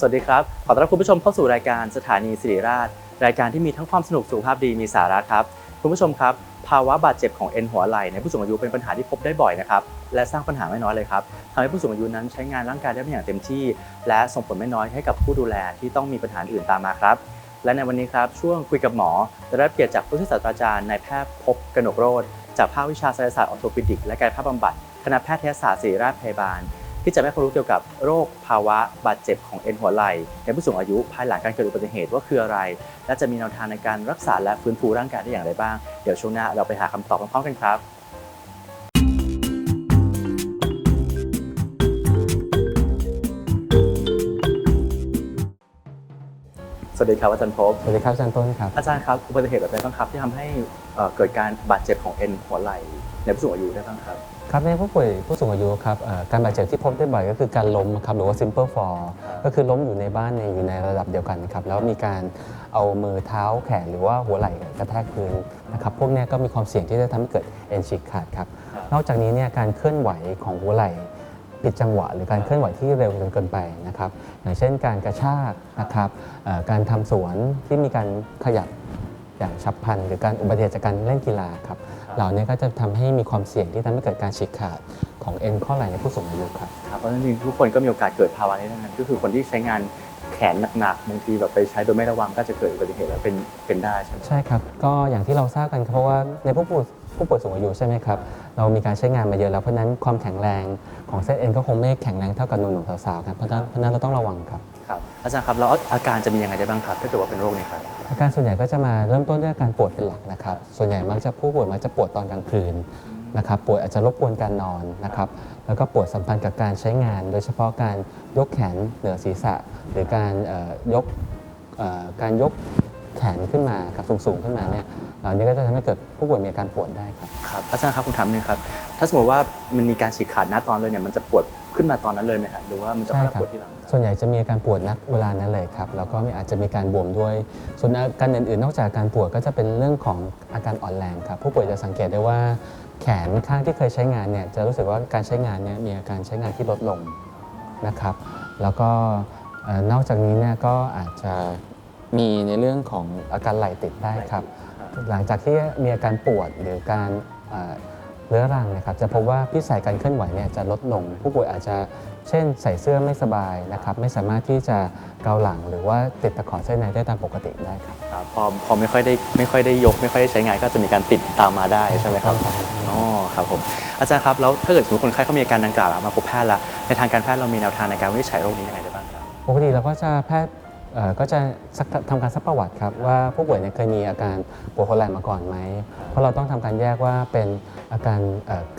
สวัสดีครับ ขอต้อนรับคุณผู้ชมเข้าสู่รายการสถานีสิริราช รายการที่มีทั้งความสนุกสุขภาพดีมีสาระครับ คุณผู้ชมครับ ภาวะบาดเจ็บของเอ็นหัวไหล่ในผู้สูงอายุเป็นปัญหาที่พบได้บ่อยนะครับ และสร้างปัญหาไม่น้อยเลยครับทำให้ผู้สูงอายุนั้นใช้งานร่างกายได้ไม่อย่างเต็มที่ และส่งผลไม่น้อยให้กับผู้ดูแลที่ต้องมีปัญหาอื่นตามมาครับ และในวันนี้ครับช่วงคุยกับหมอจะได้รับเกียรติจากผู้ช่วยศาสตราจารย์นายแพทย์พบกนกโรธจากภาควิชาศัลยศาสตร์ออโทปิดิก และกายภาพบำบัดคณะแพทยศาสตร์ศิริราชพยาบาล ที่จะให้ความรู้เกี่ยวกับโรคภาวะบาดเจ็บของเอ็นหัวไหล่ในผู้สูงอายุภายหลังการเกิดอุบัติเหตุว่าคืออะไร และจะมีแนวทางในการรักษาและฟื้นฟูร่างกายได้อย่างไรบ้าง เดี๋ยวช่วงหน้าเราไปหาคำตอบพร้อมๆกันครับสวัสดีครับอาจารย์พบสวัสดีครับอาจารย์ต้นครับ อาจารย์ครับอุบัติเหตุแบบไหนบ้างครับที่ทำให้เอ่อเกิดการบาดเจ็บของเอ็นหัวไหล่ ในผู้สูงอายุได้บ้างครับ ครับในผู้ป่วยผู้สูงอายุครับเอ่อการบาดเจ็บที่พบได้บ่อยก็คือการล้มครับหรือว่า simple fall ก็คือล้มอยู่ในบ้านในอยู่ในระดับเดียวกันนะครับแล้วมีการเอามือเท้าแขนหรือว่าหัวไหล่กระแทกพื้นนะครับพวกเนี้ยก็มีความเสี่ยงที่จะทำให้เกิดเอ็นฉีกขาดครับครับ นอกจากนี้เนี่ยการเคลื่อนไหวของหัวไหล่ผิดจังหวะ หรือการเคลื่อนไหวที่เร็วจนเกินไปนะครับอย่างเช่นการกระชากนะครับเอ่อการทำสวนที่มีการขยับอย่างฉับพลันหรือการอุบัติเหตุจากการเล่นกีฬาครับ เหล่านี้ก็จะทำให้มีความเสี่ยงที่ทำให้เกิดการฉีกขาดของเอ็นข้อไหล่ในผู้สูงอายุครับครับเพราะฉะนั้นจริงๆทุกคนก็มีโอกาสเกิดภาวะนี้ทั้งนั้นก็คือคนที่ใช้งานแขนหนักๆบางทีแบบไปใช้โดยไม่ระวังก็จะเกิดอุบัติเหตุแล้วเป็นเป็นได้ใช่ไหมใช่ครับ ก็อย่างที่เราทราบกันครับเพราะว่าในผู้ป่วยผู้ป่วยสูงอายุใช่ไหมครับ เรามีการใช้งานมาเยอะแล้วเพราะฉะนั้นความแข็งแรงของเส้นเอ็นก็คงไม่แข็งแรงเท่ากับหนุ่มๆสาวๆครับเพราะฉะนั้นเพราะฉะนั้นเราต้องระวังครับ ครับอาจารย์ครับแล้วอาการจะมียังไงได้บ้างครับถ้าเกิดว่าเป็นโรคนี้ครับ อาการส่วนใหญ่ก็จะมาเริ่มต้นด้วยอาการปวดเป็นหลักนะครับ ส่วนใหญ่มักจะผู้ป่วยมักจะปวดตอนกลางคืนนะครับปวดอาจจะรบกวนการนอนนะครับแล้วก็ปวดสัมพันธ์กับการใช้งาน โดยเฉพาะการยกแขนเหนือศีรษะ หรือการเอ่อยกเอ่อการยกแขนขึ้นมากับสูงๆขึ้นมาเนี่ยเหล่านี้ก็จะทำให้เกิดผู้ป่วยมีอาการปวดได้ครับครับอาจารย์ครับผมถามหนึงครับถ้าสมมติว่ามันมีการฉีกขาดหน้าตอนเลยเนี่ยมันจะปวด ขึ้นมาตอนนั้นเลยไหมครับหรือว่ามันจะใช่ค่อยครับ ปวดที่หลัง ส่วนใหญ่จะมีอาการปวดนักเวลานั้นเลยครับแล้วก็มีอาจจะมีการบวมด้วย ส่วนอาการอื่นๆ นอกจากอาการปวดก็จะเป็นเรื่องของอาการอ่อนแรงครับผู้ป่วยจะสังเกตได้ว่า แขนข้างที่เคยใช้งานเนี่ยจะรู้สึกว่าการใช้งานเนี่ยมีอาการใช้งานที่ลดลงนะครับ แล้วก็เอ่อนอกจากนี้เนี่ยก็อาจจะมีในเรื่องของอาการไหล่ติดได้ครับ หลังจากที่มีอาการปวดหรือการเอ่อ เรื้อรังนะครับจะพบว่าพิสัยการเคลื่อนไหวเนี่ยจะลดลง ผู้ป่วยอาจจะเช่น ใส่เสื้อไม่สบายนะครับไม่สามารถที่จะเกาหลัง หรือว่าติดตะขอเส้นในได้ตามปกติได้ครับครับพอพอไม่ค่อยได้ไม่ค่อยได้ยก ไม่ค่อยได้ใช้งานก็จะมีการติดตามมาได้ใช่ไหมครับอ๋อครับผมอาจารย์ครับแล้วถ้าเกิดสมมติคนไข้เขามีอาการดังกล่าวแล้วมาพบแพทย์แล้วในทางการแพทย์เรามีแนวทางในการวินิจฉัยโรคนี้ยังไงได้บ้างครับปกติเราก็จะแพทย์เอ่อ ก็จะซักทำการซักประวัติครับว่าผู้ป่วยเคยมีอาการปวดหัวไหล่มาก่อนไหม เพราะเราต้องทำการแยกว่าเป็นอาการ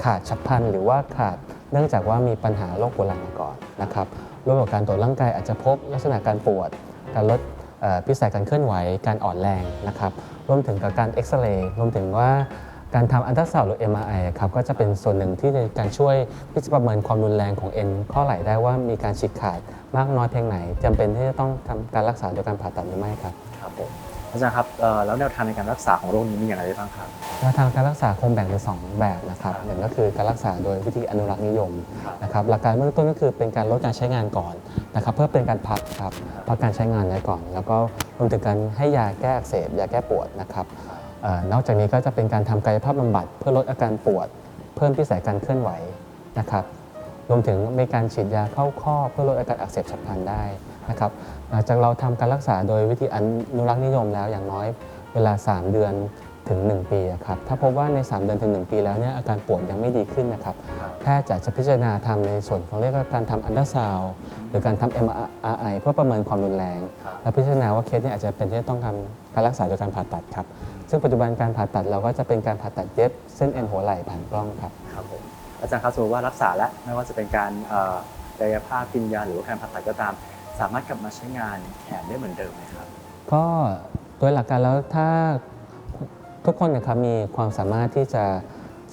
ขาดฉับพลันหรือว่าขาดเนื่องจากว่ามีปัญหาโรคหัวไหล่มาก่อนนะครับรวมกับการตรวจร่างกายอาจจะพบลักษณะการปวด การลดพิสัยการเคลื่อนไหว การอ่อนแรงนะครับรวมถึงกับการเอ็กซเรย์รวมถึงว่าการทำอันตราซาวด์หรือ MRI ครับก็จะเป็นส่วนหนึ่งที่ในการช่วยที่จะประเมินความรุนแรงของเอ็นข้อไหล่ได้ว่ามีการฉีกขาด มากน้อยเพียงไหนจำเป็นที่จะต้องทำการรักษาโดยการผ่าตัดหรือไม่ครับ ครับผมอาจารย์ครับเอ่อแล้วแนวทางในการรักษาของโรคนี้มีอย่างไรได้บ้างครับ แนวทางการรักษาคงแบ่งเป็นสองแบบนะครับหนึ่งก็คือการรักษาโดยวิธีอนุรักษ์นิยมนะครับหลักการเบื้องต้นก็คือเป็นการลดการใช้งานก่อนนะครับเพื่อเป็นการพักครับพักการใช้งานไว้ก่อน แล้วก็รวมถึงการให้ยาแก้อักเสบยาแก้ปวดนะครับเอ่อนอกจากนี้ก็จะเป็นการทำกายภาพบำบัดเพื่อลดอาการปวด เพิ่มพิสัยการเคลื่อนไหวนะครับ รวมถึงมีการฉีดยาเข้าข้อเพื่อลดอาการอักเสบฉับพลันได้นะครับหลังจากเราทำการรักษาโดยวิธีอนุรักษ์นิยมแล้วอย่างน้อยเวลา 3 เดือนถึง 1 ปีอะครับถ้าพบว่าใน 3 เดือนถึง 1 ปีแล้วเนี่ยอาการปวดยังไม่ดีขึ้นนะครับแพทย์จะจะพิจารณาทำในส่วนของเรียกว่าการทำอันตราซาวด์หรือการทำ MRI เพื่อประเมินความรุนแรงครับและพิจารณาว่าเคสเนี้อาจจะเป็นที่จะต้องทำการรักษาโดยการผ่าตัดครับซึ่งปัจจุบันการผ่าตัดเราก็จะเป็นการผ่าตัดเย็บเส้นเอ็นหัวไหล่ผ่านกล้องครับครับผม อาจารย์ครับสมมติว่ารักษาแล้วไม่ว่าจะเป็นการกายภาพกินยาหรือว่าการผ่าตัดก็ตาม สามารถกลับมาใช้งานแขนได้เหมือนเดิมไหมครับ ก็โดยหลักการแล้วถ้าทุกคนนะครับมีความสามารถที่จะ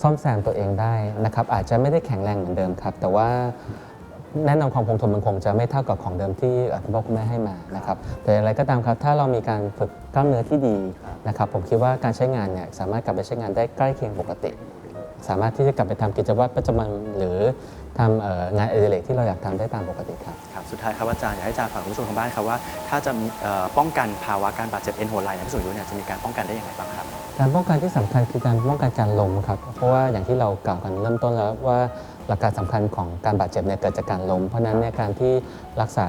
ซ่อมแซมตัวเองได้นะครับ อาจจะไม่ได้แข็งแรงเหมือนเดิมครับ แต่ว่าแน่นอนความคงทนมันคงจะไม่เท่ากับของเดิมที่เอ่อคุณพ่อคุณแม่ให้มานะครับแต่อย่างไรก็ตามครับถ้าเรามีการฝึกกล้ามเนื้อที่ดีนะครับ ผมคิดว่าการใช้งานเนี่ยสามารถกลับไปใช้งานได้ใกล้เคียงปกติ สามารถที่จะกลับไปทำกิจวัตรประจำวันหรือทำอองานอดิเรกที่เราอยากทำได้ตามปกติครับครับสุดท้ายครับอาจารย์อยากให้อาจารย์ฝากคุณผู้ชมทางบ้านครับว่าถ้าจะป้องกันภาวะการบาดเจ็บเอ็นหัวไหล่ในผู้สูงอายุเนี่ยจะมีการป้องกันได้อย่างไรบ้างครับการป้องกันที่สำคัญคือการป้องกันการล้มครับเพราะว่าอย่างที่เรากล่าวกันเริ่มต้นแล้วว่าหลักการสำคัญของการบาดเจ็บเนี่ยเกิดจากการล้มเพราะนั้นเนี่ยการที่รักษา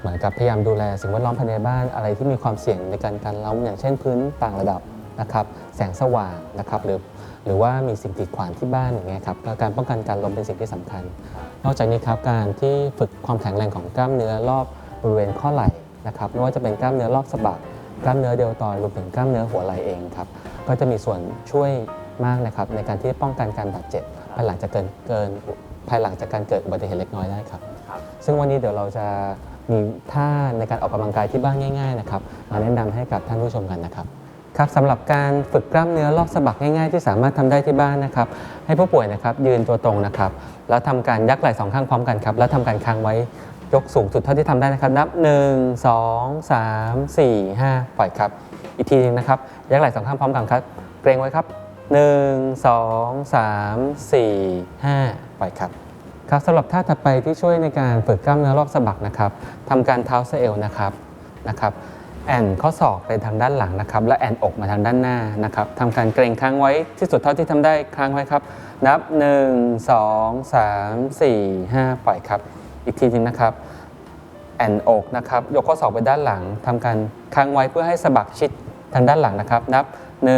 เหมือนกับพยายามดูแลสิ่งแวดล้อมภายในบ้านอะไรที่มีความเสี่ยงในการการล้มอย่างเช่นพื้นต่างระดับ นะครับแสงสว่างนะครับหรือหรือว่ามีสิ่งกีดขวางที่บ้านอย่างเงี้ยครับก็การป้องกันการล้มเป็นสิ่งที่สำคัญ นอกจากนี้ครับการที่ฝึกความแข็งแรงของกล้ามเนื้อรอบบริเวณข้อไหล่นะครับไม่ว่าจะเป็นกล้ามเนื้อรอบสะบักกล้ามเนื้อเดลตอยรวมถึงกล้ามเนื้อหัวไหล่เองครับก็จะมีส่วนช่วยมากนะครับในการที่ป้องกันการบาดเจ็บภายหลังจากเกินเกินภายหลังจากการเกิดอุบัติเหตุเล็กน้อยได้ครับครับซึ่งวันนี้เดี๋ยวเราจะมีท่าในการออกกำลังกายที่บ้านง่าย ๆ นะครับ มาแนะนำให้กับท่านผู้ชมกันนะครับ ครับสำหรับการฝึกกล้ามเนื้อรอบสะบักง่ายๆ ที่สามารถทำได้ที่บ้านนะครับ ให้ผู้ป่วยนะครับยืนตัวตรงนะครับ แล้วทำการยักไหล่สองข้างพร้อมกันครับ แล้วทำการค้างไว้ยกสูงสุดเท่าที่ทำได้นะครับ นับ 1 2 3 4 5 ปล่อยครับ อีกทีหนึงนะครับ ยักไหล่สองข้างพร้อมกันครับ เกรงไว้ครับ 1 2 3 4 5 ปล่อยครับครับสำหรับท่าถัดไปที่ช่วยในการฝึกกล้ามเนื้อรอบสะบักนะครับทำการเท้าเอวนะครับนะครับ แอนข้อศอกไปทางด้านหลังนะครับ และแอนอกมาทางด้านหน้านะครับทำการเกรงค้างไว้ที่สุดเท่าที่ทำได้ค้างไว้ครับ นับ 1 2 3 4 5 ปล่อยครับ อีกทีหนึงนะครับ แอนอกนะครับ ยกข้อศอกไปด้านหลังทำการค้างไว้เพื่อให้สะบักชิดทางด้านหลังนะครับ นับ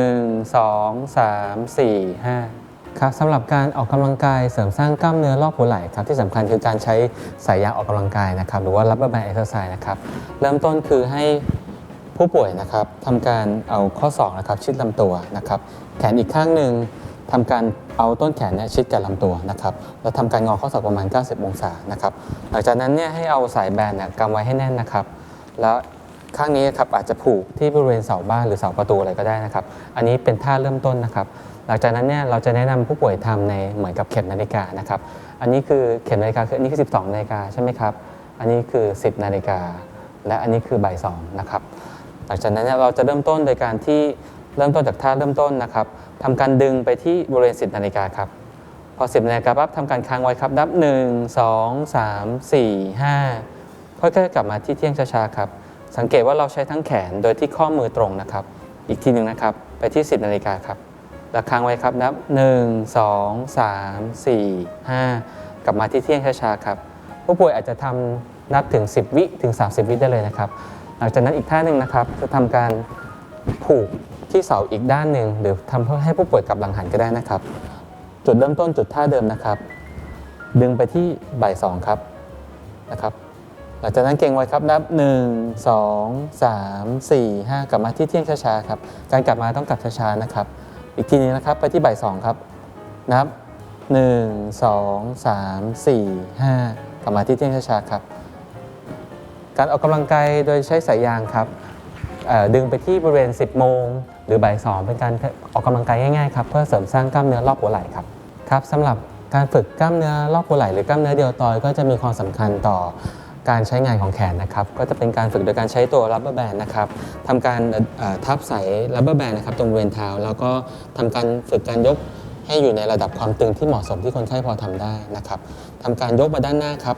1 2 3 4 5 ครับสำหรับการออกกำลังกายเสริมสร้างกล้ามเนื้อรอบหัวไหล่ครับที่สำคัญคือการใช้สายยางออกกำลังกายนะครับ หรือว่า rubber band exercise นะครับ เริ่มต้นคือให้ ผู้ป่วยนะครับทำการเอาข้อศอกนะครับชิดลำตัวนะครับ แขนอีกข้างหนึ่งทำการเอาต้นแขนเนี่ยชิดกับลำตัวนะครับแล้วทำการงอข้อศอกประมาณ 90 องศานะครับหลังจากนั้นเนี่ยให้เอาสายแบนเนี่ยกำไว้ให้แน่นนะครับ แล้วข้างนี้ครับอาจจะผูกที่บริเวณเสาบ้านหรือเสาประตูอะไรก็ได้นะครับ อันนี้เป็นท่าเริ่มต้นนะครับ หลังจากนั้นเนี่ยเราจะแนะนำผู้ป่วยทำในเหมือนกับเข็มนาฬิกานะครับ อันนี้คือเข็มนาฬิกาคืออันนี้คือ 12 นาฬิกาใช่ไหมครับ อันนี้คือ 10 นาฬิกาและอันนี้คือบ่ายสองนะครับ หลังจากนั้นเราจะเริ่มต้นโดยการที่เริ่มต้นจากท่าเริ่มต้นนะครับทำการดึงไปที่บริเวณ10นาฬิกาครับ พอ10นาฬิกาปั๊บทำการค้างไว้ครับนับ1 2 3 4 5ค่อยๆกลับมาที่เที่ยงช้าๆครับ สังเกตว่าเราใช้ทั้งแขนโดยที่ข้อมือตรงนะครับ อีกทีหนึ่งนะครับ ไปที่ 10นาฬิกาครับแล้วค้างไว้ครับนับ 1 2 3 4 5 กลับมาที่เที่ยงช้าๆครับ ผู้ป่วยอาจจะทำนับถึง 10 วิถึง 30 วิได้เลยนะครับ ลังจากนั้นอีกท่าหนึ่งนะครับ จะทำการผูกที่เสาอีกด้านหนึ่งหรือทำเพื่อให้ผู้ป่วยกลับหลังหันก็ได้นะครับ จุดเริ่มต้นจุดท่าเดิมนะครับ ดึงไปที่บ่ายสองครับนะครับหลังจากนั้นเก่งไว้ครับนับ 1 2 3 4 5 กลับมาที่เที่ยงช้าๆครับการกลับมาต้องกลับช้าๆนะครับ อีกทีนึงนะครับไปที่บ่ายสองครับ นับ 1 2 3 4 5 กลับมาที่เที่ยงช้าๆครับ การออกกำลังกายโดยใช้สายยางครับเอ่อดึงไปที่บริเวณ 10 โมง หรือบ่ายสองเป็นการออกกำลังกายง่ายๆครับเพื่อเสริมสร้างกล้ามเนื้อรอบหัวไหล่ครับครับสำหรับการฝึกกล้ามเนื้อรอบหัวไหล่หรือกล้ามเนื้อเดียวตอยก็จะมีความสำคัญต่อการใช้งานของแขนนะครับก็จะเป็นการฝึกโดยการใช้ตัว rubber band นนะครับทำการเอ่อทับใส่ rubber band นะครับตรงบริเวณเท้า แล้วก็ทำการฝึกการยกให้อยู่ในระดับความตึงที่เหมาะสมที่คนไข้พอทำได้นะครับทำการยกมาด้านหน้าครับ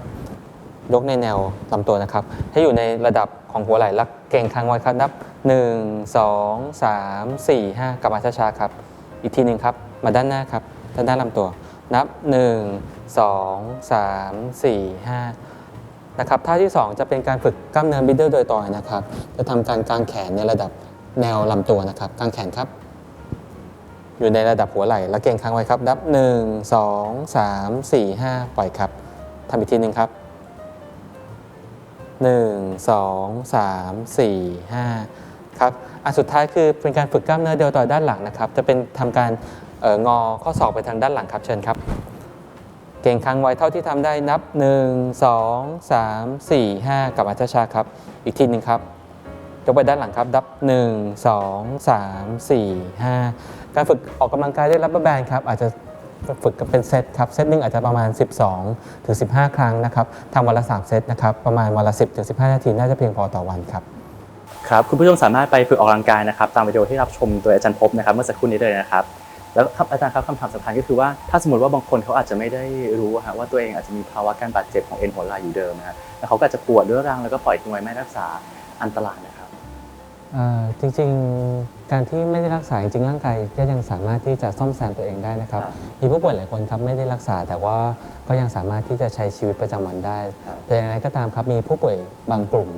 ยกในแนวลำตัวนะครับ ให้อยู่ในระดับของหัวไหล่และเก่งค้างไว้ครับนับ 1 2 3 4 5 กลับมาช้าๆครับ อีกทีหนึ่งครับ มาด้านหน้าครับ ด้านหน้าลำตัว นับ 1 2 3 4 5 นะครับ ท่าที่ 2 จะเป็นการฝึกกล้ามเนื้อบิดเดิลโดยตรงนะครับ จะทำการกางแขนในระดับแนวลำตัวนะครับ กางแขนครับอยู่ในระดับหัวไหล่และเก่งค้างไว้ครับ นับ 1 2 3 4 5 ปล่อยครับ ทำอีกทีหนึ่งครับ 1 2 3 4 5ครับอันสุดท้ายคือเป็นการฝึกกล้ามเนื้อเดียวต่อด้านหลังนะครับ จะเป็นทำการเอองอข้อศอกไปทางด้านหลังครับเชิญครับ เก่งค้างไว้เท่าที่ทำได้นับ 1 2 3 4 5กลับมาช้าๆครับ อีกทีหนึ่งครับยกไปด้านหลังครับนับ 1 2 3 4 5 การฝึกออกกำลังกายด้วยรับแบนครับอาจจะ ฝึกกันเป็นเซตครับเซตหนึ่งอาจจะประมาณ 12 ถึง 15 ครั้งนะครับทำวันละ 3 เซตนะครับประมาณวันละ 10 ถึง 15 นาทีน่าจะเพียงพอต่อวันครับครับคุณผู้ชมสามารถไปฝึกออกกำลังกายนะครับตามวิดีโอที่รับชมโดยอาจารย์พบนะครับเมื่อสักครู่นี้เลยนะครับแล้วครับอาจารย์ครับคำถามสำคัญก็คือว่าถ้าสมมติว่าบางคนเขาอาจจะไม่ได้รู้ฮะว่าตัวเองอาจจะมีภาวะการบาดเจ็บของเอ็นหัวไหล่อยู่เดิมนะฮะแล้วเขาก็อาจจะปวดเรื้อรังแล้วก็ปล่อยทิ้งไว้ไม่รักษาอันตรายนะ จริงๆ การที่ไม่ได้รักษาจริงๆร่างกายก็ยังสามารถที่จะซ่อมแซมตัวเองได้นะครับครับมีผู้ป่วยหลายคนครับไม่ได้รักษาแต่ว่าก็ยังสามารถที่จะใช้ชีวิตประจำวันได้ครับแต่อย่างไรก็ตามครับมีผู้ป่วยบางกลุ่ม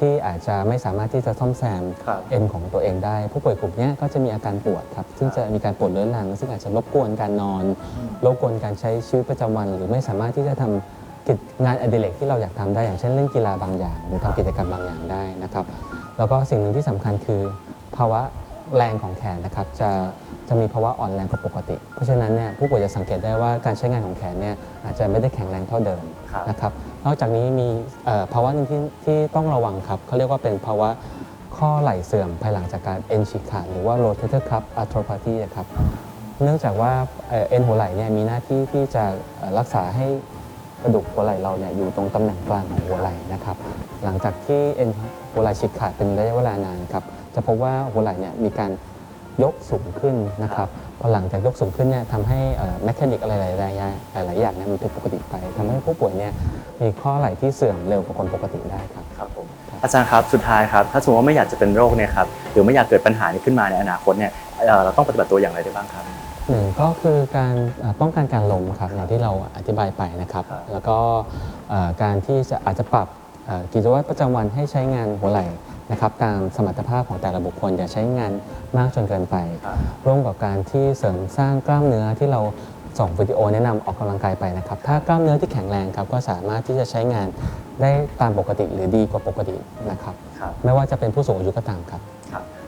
ที่อาจจะไม่สามารถที่จะซ่อมแซมครับเอ็นของตัวเองได้ ผู้ป่วยกลุ่มเนี้ยก็จะมีอาการปวดครับซึ่งจะมีการปวดเรื้อรัง ซึ่งอาจจะรบกวนการนอนรบกวนการใช้ชีวิตประจำวัน หรือไม่สามารถที่จะทำกิจงานอดิเรกที่เราอยากทำได้อย่างเช่นเล่นกีฬาบางอย่าง หรือทำกิจกรรมบางอย่างได้นะครับ แล้วก็สิ่งหนึ่งที่สำคัญคือ ภาวะแรงของแขนนะครับจะจะมีภาวะอ่อนแรงกว่าปกติ เพราะฉะนั้นเนี่ยผู้ป่วยจะสังเกตได้ว่าการใช้งานของแขนเนี่ยอาจจะไม่ได้แข็งแรงเท่าเดิมนะครับนอกจากนี้มีภาวะหนึ่งที่ที่ต้องระวังครับเขาเรียกว่าเป็นภาวะข้อไหล่เสื่อมภายหลังจากการเอ็นฉีกขาดหรือว่า rotator cuff arthropathy นะครับเนื่องจากว่าเอ็นหัวไหล่เนี่ยมีหน้าที่ที่จะรักษาให้กระดูกหัวไหล่เราเนี่ยอยู่ตรงตำแหน่งกลางของหัวไหล่นะครับหลังจากที่เอ็น หัวไหล่ฉีกขาดเป็นระยะเวลานานครับจะพบว่าหัวไหล่เนี่ยมีการยกสูงขึ้นนะครับพอหลังจากยกสูงขึ้นเนี่ยทำให้แมคานิกอะไรหลายๆอย่างหลายๆอย่างเนี่ยมันผิดปกติไปทำให้ผู้ป่วยเนี่ยมีข้อไหล่ที่เสื่อมเร็วกว่าคนปกติได้ครับครับผมอาจารย์ครับสุดท้ายครับถ้าสมมติว่าไม่อยากจะเป็นโรคเนี่ยครับหรือไม่อยากเกิดปัญหานี้ขึ้นมาในอนาคตเนี่ยเอ่อเราต้องปฏิบัติตัวอย่างไรได้บ้างครับหนึ่งก็คือการเอ่อป้องกันการล้มครับอย่างที่เราอธิบายไปนะครับครับแล้วก็เอ่อการที่จะอาจจะปรับเอ่อ กิจวัตรประจำวันให้ใช้งานหัวไหล่นะครับตามสมรรถภาพของแต่ละบุคคลอย่าใช้งานมากจนเกินไปครับร่วมกับการที่เสริมสร้างกล้ามเนื้อที่เราส่งวิดีโอแนะนำออกกำลังกายไปนะครับ ถ้ากล้ามเนื้อที่แข็งแรงครับก็สามารถที่จะใช้งานได้ตามปกติหรือดีกว่าปกตินะครับครับไม่ว่าจะเป็นผู้สูงอายุก็ตามครับ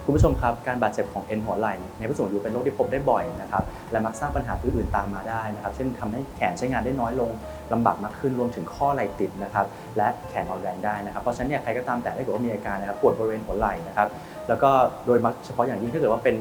คุณผู้ชมครับการบาดเจ็บของเอ็นหัวไหล่ในผู้สูงอายุเป็นโรคที่พบได้บ่อยนะครับและมักสร้างปัญหาอื่นๆตามมาได้นะครับเช่นทำให้แขนใช้งานได้น้อยลงลำบากมากขึ้นรวมถึงข้อไหล่ติดนะครับและแขนอ่อนแรงได้นะครับเพราะฉะนั้นเนี่ยใครก็ตามแต่ถ้าเกิดว่ามีอาการนะครับปวดบริเวณหัวไหล่นะครับแล้วก็โดยเฉพาะอย่างยิ่งถ้าเกิดว่าเป็น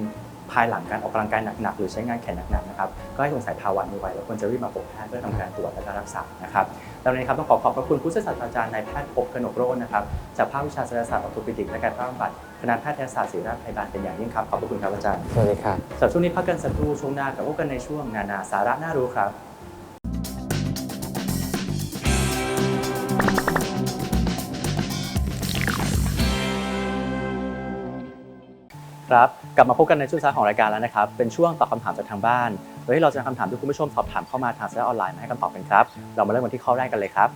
ภายหลังการออกกำลังกายหนักๆ หรือใช้งานแขนหนักๆนะครับก็ให้สงสัยภาวะนี้ไว้แล้วควรจะรีบมาพบแพทย์เพื่อทำการตรวจและการรักษานะครับดังนั้นครับต้องขอขอบพระคุณผู้ช่วยศาสตราจารย์นายแพทย์พบกนกโรจน์นะครับจากภาควิชาศัลยศาสตร์ออร์โทปิดิกและการแพทย์บำบัดคณะแพทยศาสตร์ศิริราชพยาบาลเป็นอย่างยิ่งครับขอบพระคุณครับอาจารย์สวัสดีครับสำหรับช่วงนี้พักกันสักครู่ช่วงหน้ากับพบกันในช่วงนานาสาระน่ารู้ครับ ครับกลับมาพบกันในช่วงท้ายของรายการแล้วนะครับ เป็นช่วงตอบคำถามจากทางบ้าน โดยที่เราจะนำคำถามที่คุณผู้ชมสอบถามเข้ามาทางเซตออนไลน์มาให้คำตอบกันครับ เรามาเริ่มกันที่ข้อแรกกันเลยครับ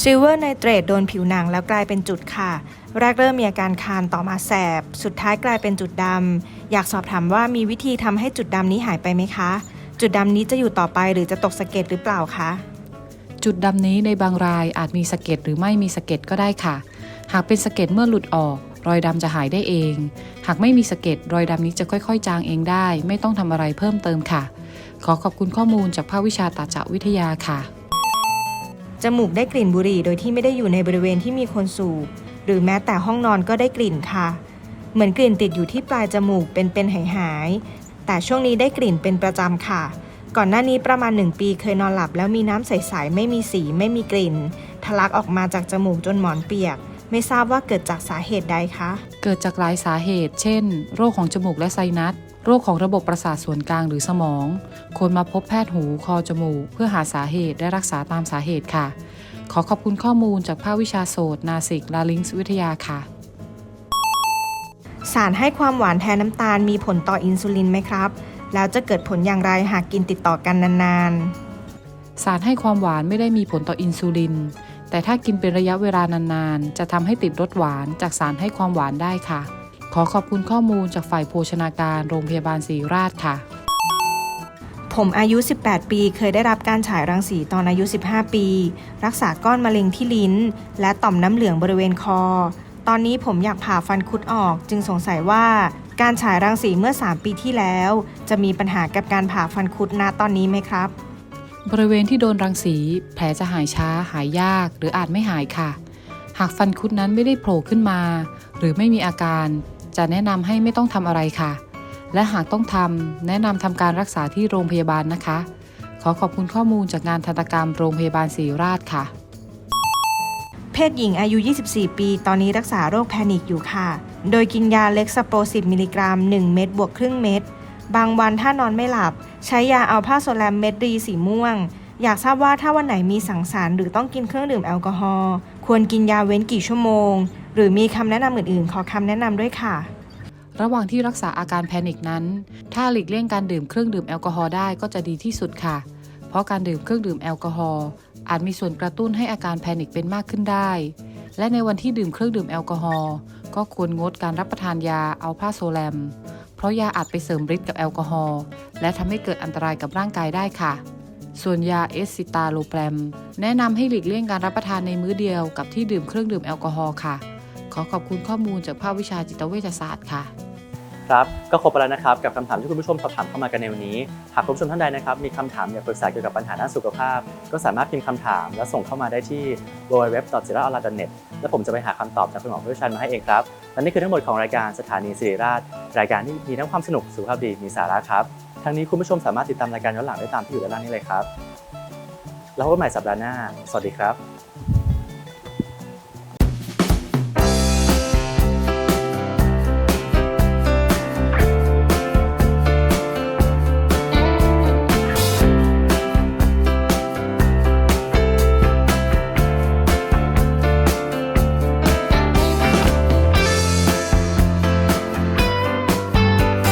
ซิลเวอร์ไนเตรตโดนผิวหนังแล้วกลายเป็นจุดค่ะ แรกเริ่มมีอาการคันต่อมาแสบ สุดท้ายกลายเป็นจุดดำ อยากสอบถามว่ามีวิธีทำให้จุดดำนี้หายไปไหมคะ จุดดำนี้จะอยู่ต่อไปหรือจะตกสะเก็ดหรือเปล่าคะ จุดดำนี้ในบางรายอาจมีสะเก็ดหรือไม่มีสะเก็ดก็ได้ค่ะ หากเป็นสะเก็ดเมื่อหลุดออก รอยดำจะหายได้เอง หากไม่มีสะเก็ดรอยดำนี้จะค่อยๆ จางเองได้ ไม่ต้องทำอะไรเพิ่มเติมค่ะ ขอขอบคุณข้อมูลจากภาควิชาตาจวิทยาค่ะ จมูกได้กลิ่นบุหรี่โดยที่ไม่ได้อยู่ในบริเวณที่มีคนสูบ หรือแม้แต่ห้องนอนก็ได้กลิ่นค่ะ เหมือนกลิ่นติดอยู่ที่ปลายจมูกเป็นเป็นหายหายๆแต่ช่วงนี้ได้กลิ่นเป็นประจำค่ะ ก่อนหน้านี้ประมาณ 1 ปีเคยนอนหลับแล้วมีน้ำใสๆไม่มีสีไม่มีกลิ่น ทะลักออกมาจากจมูกจนหมอนเปียก ไม่ทราบว่าเกิดจากสาเหตุใดคะ เกิดจากหลายสาเหตุ เช่น โรคของจมูกและไซนัส โรคของระบบประสาทส่วนกลางหรือสมอง ควรมาพบแพทย์หูคอจมูก เพื่อหาสาเหตุและรักษาตามสาเหตุค่ะ ขอขอบคุณข้อมูลจากภาควิชาโสตนาสิกลาลิงส์วิทยาค่ะ สารให้ความหวานแทนน้ำตาลมีผลต่ออินซูลินไหมครับ แล้วจะเกิดผลอย่างไรหากกินติดต่อกันนานๆ สารให้ความหวานไม่ได้มีผลต่ออินซูลิน แต่ถ้ากินเป็นระยะเวลานานๆ จะทำให้ติดรสหวานจากสารให้ความหวานได้ค่ะ ขอขอบคุณข้อมูลจากฝ่ายโภชนาการโรงพยาบาลศรีราชค่ะ ผมอายุ 18 ปี เคยได้รับการฉายรังสีตอนอายุ 15 ปี รักษาก้อนมะเร็งที่ลิ้น และต่อมน้ำเหลืองบริเวณคอ ตอนนี้ผมอยากผ่าฟันคุดออก จึงสงสัยว่าการฉายรังสีเมื่อ 3 ปีที่แล้ว จะมีปัญหากับการผ่าฟันคุดณตอนนี้ไหมครับ บริเวณที่โดนรังสี แผลจะหายช้าหายยากหรืออาจไม่หายค่ะ หากฟันคุดนั้นไม่ได้โผล่ขึ้นมา หรือไม่มีอาการ จะแนะนำให้ไม่ต้องทำอะไรค่ะ และหากต้องทำแนะนำทำการรักษาที่โรงพยาบาลนะคะ ขอขอบคุณข้อมูลจากงานทันตกรรมโรงพยาบาลศรีราชค่ะ เพศหญิงอายุ 24 ปี ตอนนี้รักษาโรคแพนิคอยู่ค่ะ โดยกินยาเล็กสโปร10มิลลิกรัม 1 เม็ดบวกครึ่งเม็ด บางวันถ้านอนไม่หลับ ใช้ยาอัลพาโซแลมเม็ดรีสีม่วง อยากทราบว่าถ้าวันไหนมีสังสรรค์หรือต้องกินเครื่องดื่มแอลกอฮอล์ควรกินยาเว้นกี่ชั่วโมง หรือมีคำแนะนำอื่นๆ ขอคำแนะนำด้วยค่ะ ระหว่างที่รักษาอาการแพนิคนั้น ถ้าหลีกเลี่ยงการดื่มเครื่องดื่มแอลกอฮอล์ได้ก็จะดีที่สุดค่ะ เพราะการดื่มเครื่องดื่มแอลกอฮอล์อาจมีส่วนกระตุ้นให้อาการแพนิคเป็นมากขึ้นได้ และในวันที่ดื่มเครื่องดื่มแอลกอฮอล์ก็ควรงดการรับประทานยาอัลพาโซแลม เพราะยาอาจไปเสริมฤทธิ์กับแอลกอฮอล์และทำให้เกิดอันตรายกับร่างกายได้ค่ะ ส่วนยาเอสซิตาโลแปรม แนะนำให้หลีกเลี่ยงการรับประทานในมื้อเดียวกับที่ดื่มเครื่องดื่มแอลกอฮอล์ค่ะ ขอขอบคุณข้อมูลจากภาควิชาจิตเวชศาสตร์ค่ะ ครับก็ครบไปแล้วนะครับกับคำถามที่คุณผู้ชมสอบถามเข้ามากันในวันนี้ หากคุณผู้ชมท่านใดนะครับมีคำถามอยากปรึกษาเกี่ยวกับปัญหาด้านสุขภาพ ก็สามารถพิมพ์คำถาม และส่งเข้ามาได้ที่ www.siraonline.net และผมจะไปหาคำตอบจากคุณหมอผู้เชี่ยวชาญมาให้เองครับและนี่คือทั้งหมดของรายการสถานีสิริราช รายการที่มีทั้งความสนุกสุขภาพดีมีสาระครับทั้งนี้คุณผู้ชมสามารถติดตามรายการย้อนหลังได้ตามที่อยู่ด้านล่างนี้เลยครับ แล้วพบกันใหม่สัปดาห์หน้า สวัสดีครับ